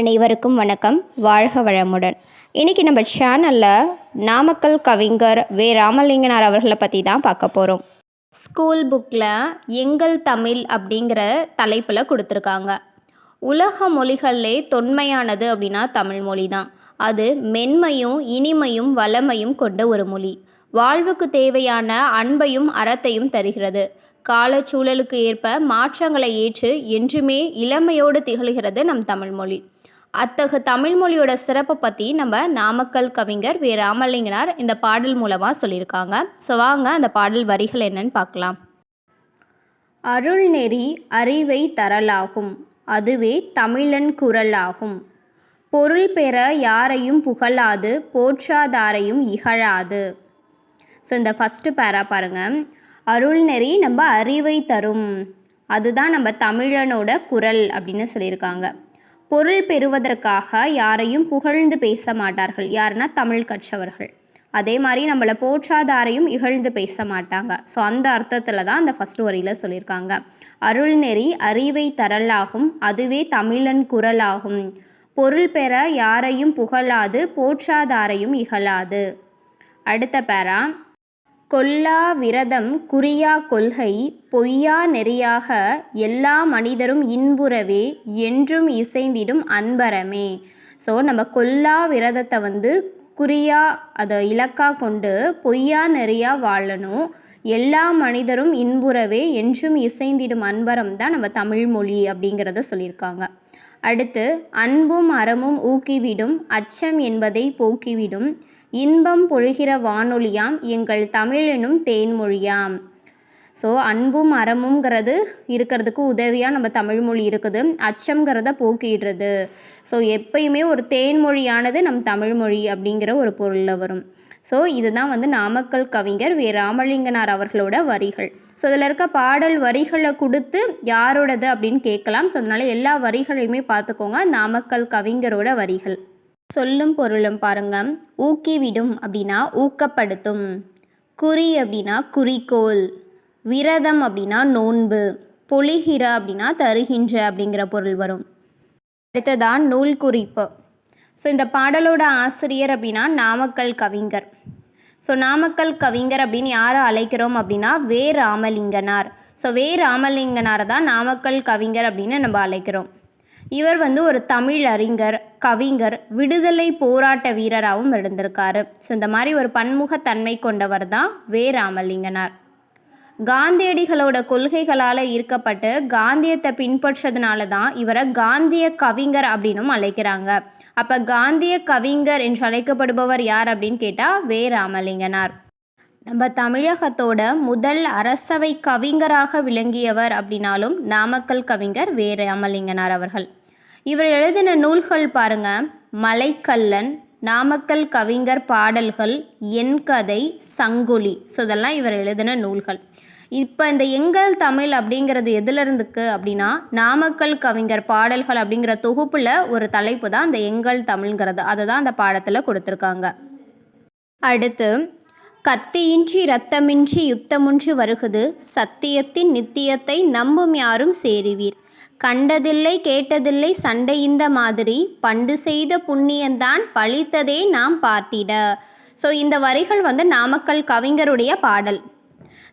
அனைவருக்கும் வணக்கம். வாழ்க வளமுடன். இன்றைக்கி நம்ம சேனலில் நாமக்கல் கவிஞர் வே. ராமலிங்கனார் அவர்களை பற்றி தான் பார்க்க போகிறோம் ஸ்கூல் புக்கில் எங்கள் தமிழ் அப்படிங்கிற தலைப்பில் கொடுத்துருக்காங்க. உலக மொழிகளிலே தொன்மையானது அப்படின்னா தமிழ் மொழி தான். அது மென்மையும் இனிமையும் வளமையும் கொண்ட ஒரு மொழி. வாழ்வுக்கு தேவையான அன்பையும் அறத்தையும் தருகிறது. காலச்சூழலுக்கு ஏற்ப மாற்றங்களை ஏற்று என்றுமே இளமையோடு திகழ்கிறது நம் தமிழ்மொழி அத்தகு தமிழ்மொழியோட சிறப்பை பற்றி நம்ம நாமக்கல் கவிஞர் வே. ராமலிங்கனார் இந்த பாடல் மூலமாக சொல்லியிருக்காங்க. ஸோ வாங்க அந்த பாடல் வரிகள் என்னன்னு பார்க்கலாம். அருள் நெறி அறிவை தரலாகும். அதுவே தமிழன் குரலாகும். பொருள் பெற யாரையும் புகழாது போற்றாதாரையும் இகழாது. ஸோ இந்த ஃபஸ்ட்டு பேரா பாருங்கள் அருள் நெறி நம்ம அறிவை தரும். அதுதான் நம்ம தமிழனோட குரல் அப்படின்னு சொல்லியிருக்காங்க. பொருள் பெறுவதற்காக யாரையும் புகழ்ந்து பேச மாட்டார்கள் யாருன்னா தமிழ் கற்றவர்கள். அதே மாதிரி நம்மளை போற்றாதாரையும் இகழ்ந்து பேச மாட்டாங்க ஸோ அந்த அர்த்தத்தில் தான் அந்த ஃபஸ்ட் வரியில் சொல்லியிருக்காங்க. அருள்நெறி அறிவை தரலாகும் அதுவே தமிழன் குரலாகும். பொருள் பெற யாரையும் புகழாது போற்றாதாரையும் இகழாது. அடுத்த பேரா கொல்லா விரதம் குறியா கொள்கை பொய்யா நெறியாக எல்லா மனிதரும் இன்புறவே என்றும் இசைந்திடும் அன்பரமே. ஸோ நம்ம கொல்லா விரதத்தை வந்து குறியா அதை இலக்காக கொண்டு பொய்யா நெறியா வாழணும். எல்லா மனிதரும் இன்புறவே என்றும் இசைந்திடும் அன்பரம் தான் நம்ம தமிழ் மொழி அப்படிங்கிறத சொல்லியிருக்காங்க. அடுத்து அன்பும் அறமும் ஊக்கிவிடும் அச்சம் என்பதை போக்கிவிடும். இன்பம் பொழுகிற வானொலியாம் எங்கள் தமிழெனும் தேன்மொழியாம். ஸோ அன்பும் அறமுங்கிறது இருக்கிறதுக்கு உதவியாக நம்ம தமிழ்மொழி இருக்குது. அச்சம்ங்கிறத போக்கிடுறது. ஸோ எப்பயுமே ஒரு தேன்மொழியானது நம் தமிழ்மொழி அப்படிங்கிற ஒரு பொருளில் வரும். ஸோ இதுதான் வந்து நாமக்கல் கவிஞர் வே. ராமலிங்கனார் அவர்களோட வரிகள். ஸோ இதில் இருக்க பாடல் வரிகளை கொடுத்து யாரோடது அப்படின்னு கேட்கலாம். ஸோ அதனால் எல்லா வரிகளையுமே பார்த்துக்கோங்க. நாமக்கல் கவிஞரோட வரிகள். சொல்லும் பொருளும் பாருங்க. ஊக்கிவிடும் அப்படின்னா ஊக்கப்படுத்தும். குறி அப்படின்னா குறிக்கோள். விரதம் அப்படின்னா நோன்பு. பொழிகிற அப்படின்னா தருகின்ற அப்படிங்கிற பொருள் வரும். அடுத்ததான் நூல் குறிப்பு. ஸோ இந்த பாடலோட ஆசிரியர் அப்படின்னா நாமக்கல் கவிஞர். ஸோ நாமக்கல் கவிஞர் அப்படின்னு யாரை அழைக்கிறோம் அப்படின்னா வே. ராமலிங்கனார். ஸோ வே. ராமலிங்கனார் தான் நாமக்கல் கவிஞர் அப்படின்னு நம்ம அழைக்கிறோம். இவர் வந்து ஒரு தமிழ் அறிஞர் கவிஞர் விடுதலை போராட்ட வீரராகவும் இருந்திருக்காரு. ஸோ இந்த மாதிரி ஒரு பன்முகத்தன்மை கொண்டவர் தான் வே ராமலிங்கனார் காந்தியடிகளோட கொள்கைகளால் ஈர்க்கப்பட்டு காந்தியத்தை பின்பற்றதுனால தான் இவரை காந்திய கவிஞர் அப்படின்னும் அழைக்கிறாங்க. அப்போ காந்திய கவிஞர் என்று அழைக்கப்படுபவர் யார் அப்படின்னு கேட்டால் வே ராமலிங்கனார் நம்ம தமிழகத்தோட முதல் அரசவை கவிஞராக விளங்கியவர் அப்படின்னாலும் நாமக்கல் கவிஞர் வே ராமலிங்கனார் அவர்கள். இவர் எழுதின நூல்கள் பாருங்க. மலைக்கல்லன் நாமக்கல் கவிஞர் பாடல்கள் என் கதை சங்கொலி. ஸோ இதெல்லாம் இவர் எழுதின நூல்கள். இப்போ இந்த எங்கள் தமிழ் அப்படிங்கிறது எதுலேருந்துக்கு அப்படின்னா நாமக்கல் கவிஞர் பாடல்கள் அப்படிங்கிற தொகுப்பில் ஒரு தலைப்பு தான் அந்த எங்கள் தமிழ்ங்கிறது. அதை தான் அந்த பாடத்தில் கொடுத்துருக்காங்க. அடுத்து கத்தியின்றி இரத்தமின்றி யுத்தமின்றி வருகுது சத்தியத்தின் நித்தியத்தை நம்பும் யாரும் சேருவீர். கண்டதில்லை கேட்டதில்லை சண்டை இந்த மாதிரி பண்டு செய்த புண்ணியந்தான் பழித்ததே நாம் பார்த்திட. ஸோ இந்த வரிகள் வந்து நாமக்கல் கவிஞருடைய பாடல்.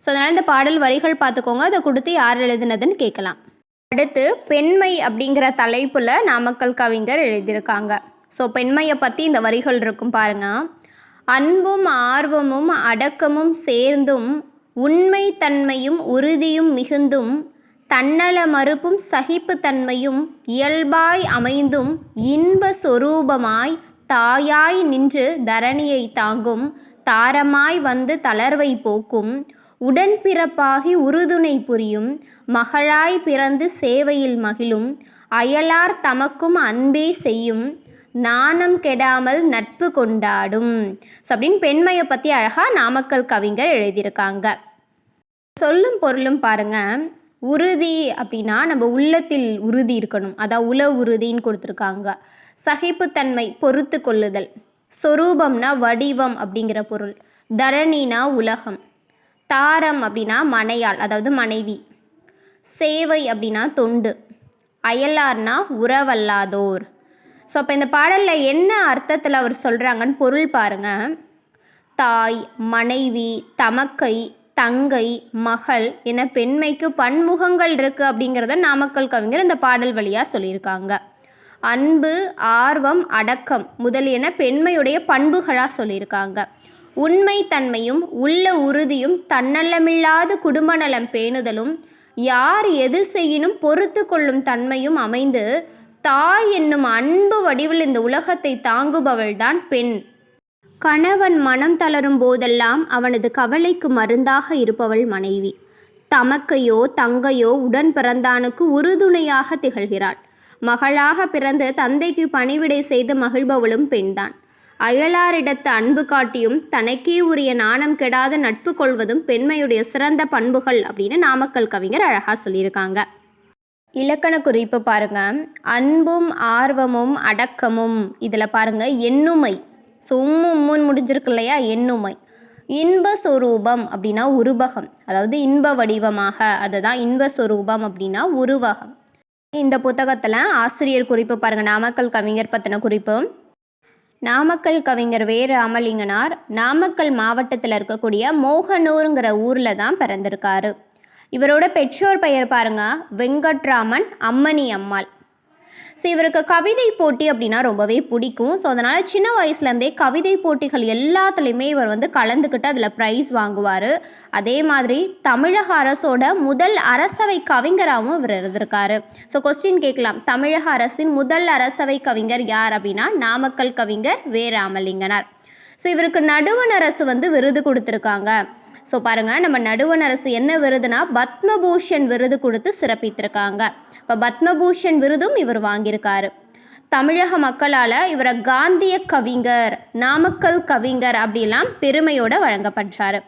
ஸோ அதனால் இந்த பாடல் வரிகள் பார்த்துக்கோங்க. அதை கொடுத்து யார் எழுதினதுன்னு கேட்கலாம். அடுத்து பெண்மை அப்படிங்கிற தலைப்பில் நாமக்கல் கவிஞர் எழுதியிருக்காங்க. ஸோ பெண்மையை பற்றி இந்த வரிகள் இருக்கும் பாருங்க. அன்பும் ஆர்வமும் அடக்கமும் சேர்ந்தும் உண்மை தன்மையும் உறுதியும் மிகுந்தும் தன்னல மறுப்பும் சகிப்புத்தன்மையும் இயல்பாய் அமைந்தும் இன்ப சொரூபமாய் தாயாய் நின்று தரணியை தாங்கும் தாரமாய் வந்து தளர்வை போக்கும். உடன்பிறப்பாகி உறுதுணை புரியும். மகளாய் பிறந்து சேவையில் மகிழும். அயலார் தமக்கும் அன்பே செய்யும். நாணம் கெடாமல் நட்பு கொண்டாடும். ஸோ அப்படின்னு பெண்மையை பற்றி அழகாக நாமக்கல் கவிஞர் எழுதியிருக்காங்க. சொல்லும் பொருளும் பாருங்கள் உறுதி அப்படின்னா நம்ம உள்ளத்தில் உறுதி இருக்கணும். அதான் உல உறுதின்னு கொடுத்துருக்காங்க. சகிப்புத்தன்மை பொறுத்து கொள்ளுதல். சொரூபம்னா வடிவம் அப்படிங்கிற பொருள். தரணினா உலகம். தாரம் அப்படின்னா மனையாள் அதாவது மனைவி. சேவை அப்படின்னா தொண்டு. அயலார்னா உறவல்லாதோர். ஸோ அப்போ இந்த பாடலில் என்ன அர்த்தத்தில் அவர் சொல்கிறாங்கன்னு பொருள் பாருங்கள் தாய் மனைவி தமக்கை தங்கை மகள் என பெண்மைக்கு பன்முகங்கள் இருக்குது அப்படிங்கிறத நாமக்கல் கவிஞர் இந்த பாடல் வழியாக சொல்லியிருக்காங்க. அன்பு ஆர்வம் அடக்கம் முதலியன பெண்மையுடைய பண்புகளாக சொல்லியிருக்காங்க. உண்மை தன்மையும் உள்ள உறுதியும் தன்னலமில்லாத குடும்ப நலம் பேணுதலும் யார் எது செய்யினும் பொறுத்து கொள்ளும் தன்மையும் அமைந்து தாய் என்னும் அன்பு வடிவில் இந்த உலகத்தை தாங்குபவள்தான் பெண். கணவன் மனம் தளரும் போதெல்லாம் அவனது கவலைக்கு மருந்தாக இருப்பவள் மனைவி. தமக்கையோ தங்கையோ உடன் பிறந்தானுக்கு உறுதுணையாக திகழ்கிறாள். மகளாக பிறந்து தந்தைக்கு பணிவிடை செய்து மகிழ்பவளும் பெண்தான். அயலாரிடத்து அன்பு காட்டியும் தனக்கே உரிய நாணம் கெடாத நட்பு கொள்வதும் பெண்மையுடைய சிறந்த பண்புகள் அப்படின்னு நாமக்கல் கவிஞர் அழகாக சொல்லியிருக்காங்க. இலக்கண குறிப்பு பாருங்க. அன்பும் ஆர்வமும் அடக்கமும். இதில் பாருங்க எண்ணுமை. ஸோ உம்மு உம்முன்னு முடிஞ்சிருக்கு இல்லையா? எண்ணுமை இன்ப சொரூபம் அப்படின்னா உருவகம். அதாவது இன்ப வடிவமாக. அதுதான் இன்ப சொரூபம் அப்படின்னா உருவகம். இந்த புத்தகத்தில் ஆசிரியர் குறிப்பு பாருங்கள் நாமக்கல் கவிஞர் பற்றின குறிப்பு. நாமக்கல் கவிஞர் வே ராமலிங்கனார் நாமக்கல் மாவட்டத்தில் இருக்கக்கூடிய மோகனூருங்கிற ஊரில் தான் பிறந்திருக்காரு. இவரோட பெற்றோர் பெயர் பாருங்க. வெங்கட்ராமன் அம்மணி அம்மாள். ஸோ இவருக்கு கவிதை போட்டி அப்படின்னா ரொம்பவே பிடிக்கும். ஸோ அதனால் சின்ன வயசுலேருந்தே கவிதை போட்டிகள் எல்லாத்துலேயுமே இவர் வந்து கலந்துக்கிட்டு அதில் ப்ரைஸ் வாங்குவார். அதே மாதிரி தமிழக அரசோட முதல் அரசவை கவிஞராகவும் இவர் இருந்திருக்காரு. ஸோ கொஸ்டின் கேட்கலாம். தமிழக அரசின் முதல் அரசவை கவிஞர் யார் அப்படின்னா நாமக்கல் கவிஞர் வே ராமலிங்கனார் ஸோ இவருக்கு நடுவண் அரசு வந்து விருது கொடுத்துருக்காங்க. ஸோ பாருங்கள் நம்ம நடுவண் அரசு என்ன விருதுனா பத்மபூஷன் விருது கொடுத்து சிறப்பித்திருக்காங்க. இப்போ பத்மபூஷன் விருதும் இவர் வாங்கியிருக்காரு. தமிழக மக்களால் இவரை காந்திய கவிஞர் நாமக்கல் கவிஞர் அப்படிலாம் பெருமையோடு வழங்கப்படுறாரு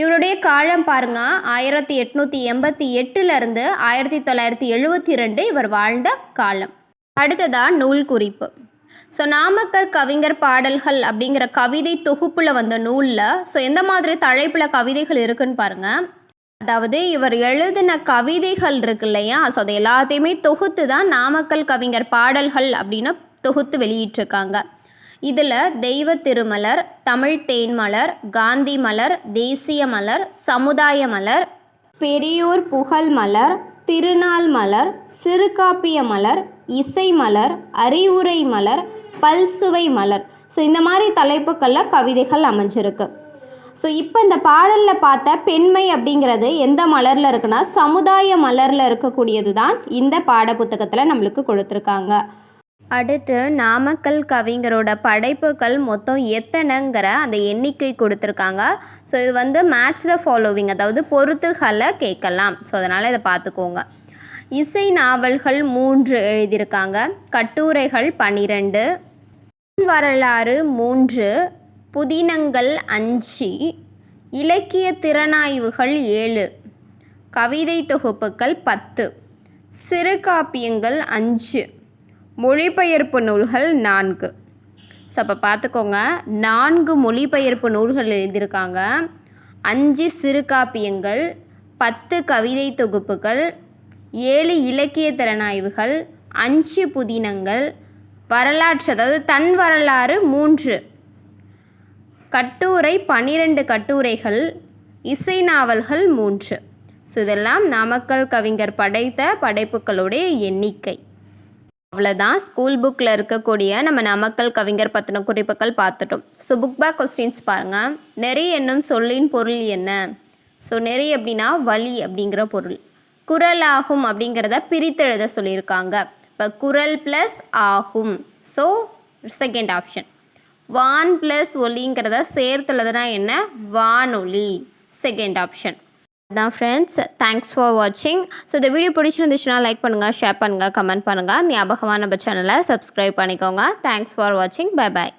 இவருடைய காலம் பாருங்க ஆயிரத்தி எட்நூற்றி எண்பத்தி எட்டுலேருந்து ஆயிரத்தி தொள்ளாயிரத்தி எழுபத்தி ரெண்டு இவர் வாழ்ந்த காலம். அடுத்ததா நூல் குறிப்பு. ஸோ நாமக்கல் கவிஞர் பாடல்கள் அப்படிங்கிற கவிதை தொகுப்பில் வந்த நூலில் ஸோ எந்த மாதிரி தலைப்பில் கவிதைகள் இருக்குன்னு பாருங்கள் அதாவது இவர் எழுதின கவிதைகள் இருக்கு இல்லையா? ஸோ அதை எல்லாத்தையுமே தொகுத்து தான் நாமக்கல் கவிஞர் பாடல்கள் அப்படின்னு தொகுத்து வெளியிட்டிருக்காங்க. இதில் தெய்வ திருமலர் தமிழ் தேன்மலர் காந்தி மலர் தேசிய மலர் சமுதாய மலர் பெரியோர் புகழ் மலர் திருநாள் மலர் சிறுகாப்பிய மலர் இசை மலர் அறிவுரை மலர் பல்சுவை மலர் ஸோ இந்த மாதிரி தலைப்புகளில் கவிதைகள் அமைஞ்சிருக்கு. ஸோ இப்போ இந்த பாடலில் பார்த்த பெண்மை அப்படிங்கிறது எந்த மலரில் இருக்குன்னா சமுதாய மலரில் இருக்கக்கூடியது தான் இந்த பாட புத்தகத்தில் நம்மளுக்கு கொடுத்துருக்காங்க. அடுத்து நாமக்கல் கவிஞரோட படைப்புகள் மொத்தம் எத்தனைங்கிற அந்த எண்ணிக்கை கொடுத்துருக்காங்க. ஸோ இது வந்து மேட்ச் த ஃபாலோவிங் அதாவது பொறுத்துகளை கேட்கலாம். ஸோ அதனால் இதை பார்த்துக்கோங்க. இசை நாவல்கள் மூன்று எழுதியிருக்காங்க. கட்டுரைகள் பன்னிரெண்டு வரலாறு மூன்று. புதினங்கள் அஞ்சு. இலக்கிய திறனாய்வுகள் ஏழு. கவிதை தொகுப்புகள் பத்து. சிறுகாப்பியங்கள் அஞ்சு. மொழிபெயர்ப்பு நூல்கள் நான்கு. ஸோ அப்போ பார்த்துக்கோங்க. நான்கு மொழிபெயர்ப்பு நூல்கள் எழுதியிருக்காங்க. அஞ்சு சிறுகாப்பியங்கள் பத்து கவிதை தொகுப்புகள் ஏழு இலக்கிய திறனாய்வுகள் அஞ்சு புதினங்கள் வரலாற்று அதாவது தன் வரலாறு மூன்று. கட்டுரை பன்னிரெண்டு கட்டுரைகள் இசை நாவல்கள் மூன்று. ஸோ இதெல்லாம் நாமக்கல் கவிஞர் படைத்த படைப்புகளுடைய எண்ணிக்கை. அவ்வளோதான் ஸ்கூல் புக்கில் இருக்கக்கூடிய நம்ம நாமக்கல் கவிஞர் பற்றின குறிப்புகள் பார்த்துட்டோம். ஸோ புக் பேக் கொஸ்டின்ஸ் பாருங்கள் நெறி என்னும் சொல்லின் பொருள் என்ன? ஸோ நெறி அப்படின்னா வலி அப்படிங்கிற பொருள். குரல் ஆகும் அப்படிங்கிறத பிரித்தெழுத சொல்லியிருக்காங்க. இப்போ குரல் ப்ளஸ் ஆகும். ஸோ செகண்ட் ஆப்ஷன் வான் ப்ளஸ் ஒலிங்கிறத சேர்த்துள்ளதுனா என்ன? வானொலி. செகண்ட் ஆப்ஷன் அதான் ஃப்ரெண்ட்ஸ் தேங்க்ஸ் ஃபார் வாட்சிங் ஸோ இந்த வீடியோ பிடிச்சிருந்துச்சுன்னா லைக் பண்ணுங்கள் ஷேர் பண்ணுங்கள் கமெண்ட் பண்ணுங்கள் ஞாபகமாக நம்ம சேனலை சப்ஸ்கிரைப் பண்ணிக்கோங்க. தேங்க்ஸ் ஃபார் வாட்சிங் பை பாய்